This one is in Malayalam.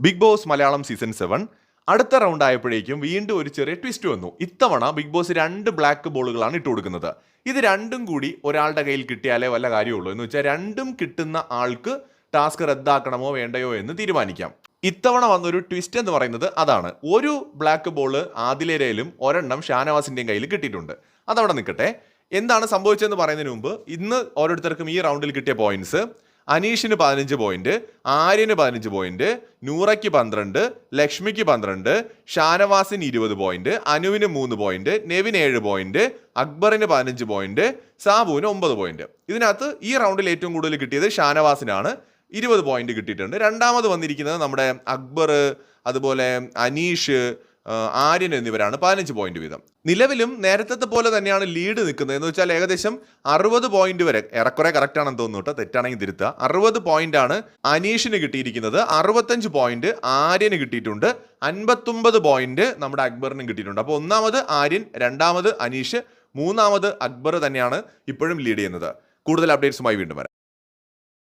Big boss Malayalam season seven അടുത്ത റൗണ്ട് ആയപ്പോഴേക്കും വീണ്ടും ഒരു ചെറിയ ട്വിസ്റ്റ് വന്നു. ഇത്തവണ ബിഗ് ബോസ് രണ്ട് ബ്ലാക്ക് ബോളുകളാണ് ഇട്ട് കൊടുക്കുന്നത്. ഇത് രണ്ടും കൂടി ഒരാളുടെ കയ്യിൽ കിട്ടിയാലേ വല്ല കാര്യമുള്ളൂ. എന്ന് വെച്ചാൽ രണ്ടും കിട്ടുന്ന ആൾക്ക് ടാസ്ക് റദ്ദാക്കണമോ വേണ്ടയോ എന്ന് തീരുമാനിക്കാം. ഇത്തവണ വന്നൊരു ട്വിസ്റ്റ് എന്ന് പറയുന്നത് അതാണ്. ഒരു ബ്ലാക്ക് ബോൾ ആദിലേരയിലും ഒരെണ്ണം ഷാനവാസിന്റെയും കയ്യിൽ കിട്ടിയിട്ടുണ്ട്. അതവിടെ നിൽക്കട്ടെ. എന്താണ് സംഭവിച്ചതെന്ന് പറയുന്നതിന് മുമ്പ് ഇന്ന് ഓരോരുത്തർക്കും ഈ റൗണ്ടിൽ കിട്ടിയ പോയിന്റ്സ് അനീഷിന് പതിനഞ്ച് പോയിന്റ് ആര്യന് പതിനഞ്ച് പോയിന്റ് നൂറയ്ക്ക് പന്ത്രണ്ട് ലക്ഷ്മിക്ക് പന്ത്രണ്ട് ഷാനവാസിന് ഇരുപത് പോയിന്റ് അനുവിന് മൂന്ന് പോയിന്റ് നെവിന് ഏഴ് പോയിന്റ് അക്ബറിന് പതിനഞ്ച് പോയിന്റ് സാബുവിന് ഒമ്പത് പോയിന്റ് ഇതിനകത്ത് ഈ റൗണ്ടിൽ ഏറ്റവും കൂടുതൽ കിട്ടിയത് ഷാനവാസിനാണ്. ഇരുപത് പോയിന്റ് കിട്ടിയിട്ടുണ്ട്. രണ്ടാമത് വന്നിരിക്കുന്നത് നമ്മുടെ അക്ബർ അതുപോലെ അനീഷ് ആര്യൻ എന്നിവരാണ് പതിനഞ്ച് പോയിന്റ് വീതം. നിലവിലും നേരത്തെ പോലെ തന്നെയാണ് ലീഡ് നിൽക്കുന്നത്. എന്ന് വെച്ചാൽ ഏകദേശം അറുപത് പോയിന്റ് വരെ ഏറെക്കുറെ കറക്റ്റ് ആണെന്ന് തോന്നുന്നു കേട്ടോ തെറ്റാണെങ്കിൽ തിരുത്തുക. അറുപത് പോയിന്റ് ആണ് അനീഷിന് കിട്ടിയിരിക്കുന്നത്. അറുപത്തഞ്ച് പോയിന്റ് ആര്യന് കിട്ടിയിട്ടുണ്ട്. അൻപത്തൊമ്പത് പോയിന്റ് നമ്മുടെ അക്ബറിനും കിട്ടിയിട്ടുണ്ട്. അപ്പോൾ ഒന്നാമത് ആര്യൻ രണ്ടാമത് അനീഷ് മൂന്നാമത് അക്ബർ തന്നെയാണ് ഇപ്പോഴും ലീഡ് ചെയ്യുന്നത്. കൂടുതൽ അപ്ഡേറ്റ്സുമായി വീണ്ടും വരാം.